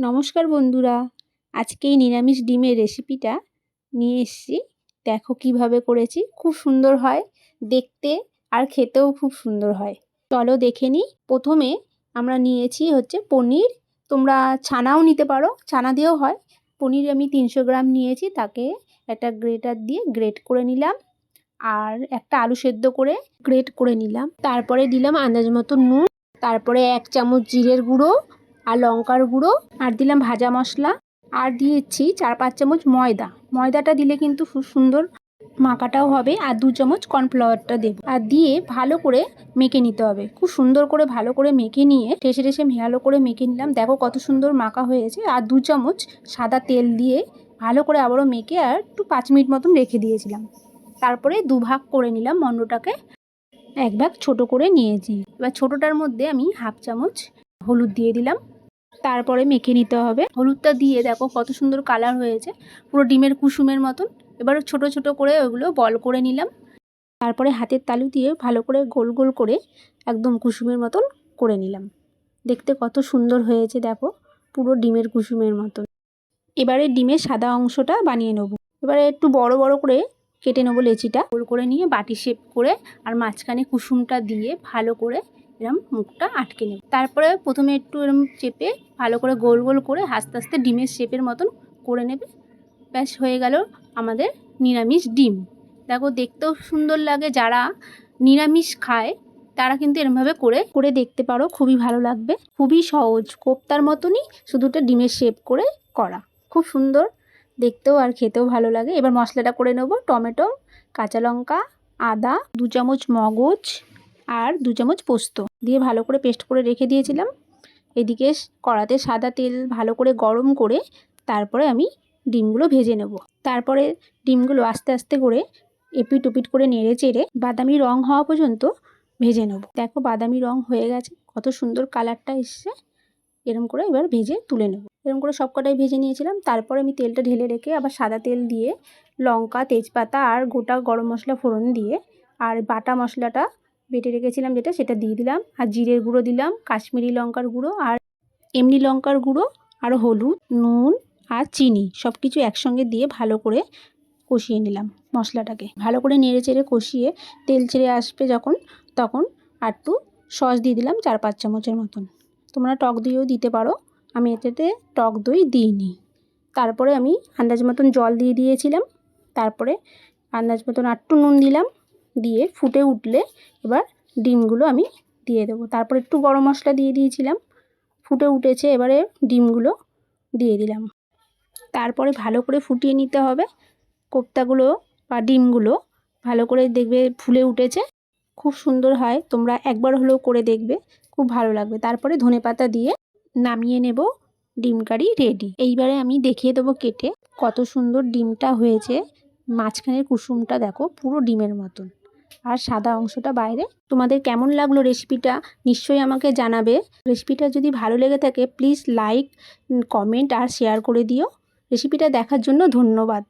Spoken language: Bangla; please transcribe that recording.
নমস্কার বন্ধুরা। আজকে এই নিরামিষ ডিমের রেসিপিটা নিয়ে এসেছি। দেখো কীভাবে করেছি, খুব সুন্দর হয়, দেখতে আর খেতেও খুব সুন্দর হয়। চলো দেখে নিই। প্রথমে আমরা নিয়েছি হচ্ছে পনির। তোমরা ছানাও নিতে পারো, ছানা দিয়েও হয়। পনির আমি তিনশো গ্রাম নিয়েছি, তাকে একটা গ্রেটার দিয়ে গ্রেট করে নিলাম আর একটা আলু সেদ্ধ করে গ্রেট করে নিলাম। তারপরে দিলাম আন্দাজ মতো নুন, তারপরে এক চামচ জিরের গুঁড়ো আর লঙ্কার গুঁড়ো, আর দিলাম ভাজা মশলা, আর দিয়েছি চার পাঁচ চামচ ময়দা। ময়দাটা দিলে কিন্তু খুব সুন্দর মাখাটাও হবে, আর দু চামচ কর্নফ্লাওয়ারটা দেব। আর দিয়ে ভালো করে মেখে নিতে হবে। খুব সুন্দর করে ভালো করে মেখে নিয়ে, ঠেসে ঠেসে ভালো করে মেখে নিলাম। দেখো কত সুন্দর মাখা হয়েছে। আর দু চামচ সাদা তেল দিয়ে ভালো করে আবারও মেখে আর একটু পাঁচ মিনিট মতন রেখে দিয়েছিলাম। তারপরে দুভাগ করে নিলাম মন্ডটাকে, এক ভাগ ছোটো করে নিয়েছি। এবার ছোটোটার মধ্যে আমি হাফ চামচ হলুদ দিয়ে দিলাম। তারপরে মেখে নিতে হবে। হলুদটা দিয়ে দেখো কত সুন্দর কালার হয়েছে। পুরো ডিমের কুসুমের মতন। এবার ছোট ছোট করে ওগুলো বল করে নিলাম। তারপরে হাতের তালু দিয়ে ভালো করে গোল গোল করে একদম কুসুমের মতন করে নিলাম। দেখতে কত সুন্দর হয়েছে দেখো। পুরো ডিমের কুসুমের মতন। এবারে ডিমের সাদা অংশটা বানিয়ে নেব। এবারে একটু বড় বড় করে কেটে নেব লেচিটা। গোল করে নিয়ে বাটি শেপ করে আর মাঝখানে কুসুমটা দিয়ে ভালো করে এরম মুখটা আটকে নেব। তারপরে প্রথমে একটু এরম চেপে ভালো করে গোল গোল করে আস্তে আস্তে ডিমের শেপের মতন করে নেবে। ব্যাস, হয়ে গেল আমাদের নিরামিষ ডিম। দেখো, দেখতেও সুন্দর লাগে। যারা নিরামিষ খায়, তারা কিন্তু এরমভাবে করে করে দেখতে পারো, খুবই ভালো লাগবে। খুবই সহজ, কোপ্তার মতনই শুধুটা ডিমের শেপ করে করা। খুব সুন্দর, দেখতেও আর খেতেও ভালো লাগে। এবার মশলাটা করে নেব। টমেটো, কাঁচা লঙ্কা, আদা, দু চামচ মগজ আর দু চামচ পোস্ত। দিয়ে ভালো করে পেস্ট করে রেখে দিয়েছিলাম। এদিকে কড়াতে সাদা তেল ভালো করে গরম করে তারপরে আমি ডিমগুলো ভেজে নেব। তারপরে ডিমগুলো আস্তে আস্তে করে এপিট ওপিট করে নেড়ে চেড়ে বাদামি রং হওয়া পর্যন্ত ভেজে নেব। দেখো বাদামি রং হয়ে গেছে, কত সুন্দর কালারটা এসছে। এরম করে এবার ভেজে তুলে নেব। এরম করে সব কটাই ভেজে নিয়েছিলাম। তারপরে আমি তেলটা ঢেলে রেখে আবার সাদা তেল দিয়ে লঙ্কা, তেজপাতা আর গোটা গরম মশলা ফোড়ন দিয়ে আর বাটা মশলাটা বেটে রেখেছিলাম যেটা, সেটা দিয়ে দিলাম। আর জিরের গুঁড়ো দিলাম, কাশ্মীরি লঙ্কার গুঁড়ো আর এমনি লঙ্কার গুঁড়ো আর হলুদ, নুন আর চিনি সব কিছু একসঙ্গে দিয়ে ভালো করে কষিয়ে নিলাম মশলাটাকে। ভালো করে নেড়ে চেড়ে কষিয়ে তেল ছেড়ে আসবে যখন, তখন একটু সস দিয়ে দিলাম চার পাঁচ চামচের মতন। তোমরা টক দইও দিতে পারো, আমি এটাতে টক দই দিইনি। তারপরে আমি আন্দাজ মতন জল দিয়ে দিয়েছিলাম, তারপরে আন্দাজ মতন আটটু নুন দিলাম দিয়ে ফুটে উঠলে এবার ডিমগুলো আমি দিয়ে দেবো। তারপর একটু গরম মশলা দিয়ে দিয়েছিলাম। ফুটে উঠেছে, এবারে ডিমগুলো দিয়ে দিলাম। তারপরে ভালো করে ফুটিয়ে নিতে হবে। কোপ্তাগুলো বা ডিমগুলো ভালো করে দেখবে ফুলে উঠেছে। খুব সুন্দর হয়, তোমরা একবার হলেও করে দেখবে, খুব ভালো লাগবে। তারপরে ধনে পাতা দিয়ে নামিয়ে নেব, ডিম কারি রেডি। এইবারে আমি দেখিয়ে দেবো কেটে কত সুন্দর ডিমটা হয়েছে। মাঝখানের কুসুমটা দেখো, পুরো ডিমের মতন। আর সাদা অংশটা বাইরে। তোমাদের কেমন লাগল রেসিপিটা নিশ্চয়ই আমাকে জানাবে। রেসিপিটা যদি ভালো লেগে থাকে প্লিজ লাইক কমেন্ট আর শেয়ার করে দিও। রেসিপিটা দেখার জন্য ধন্যবাদ।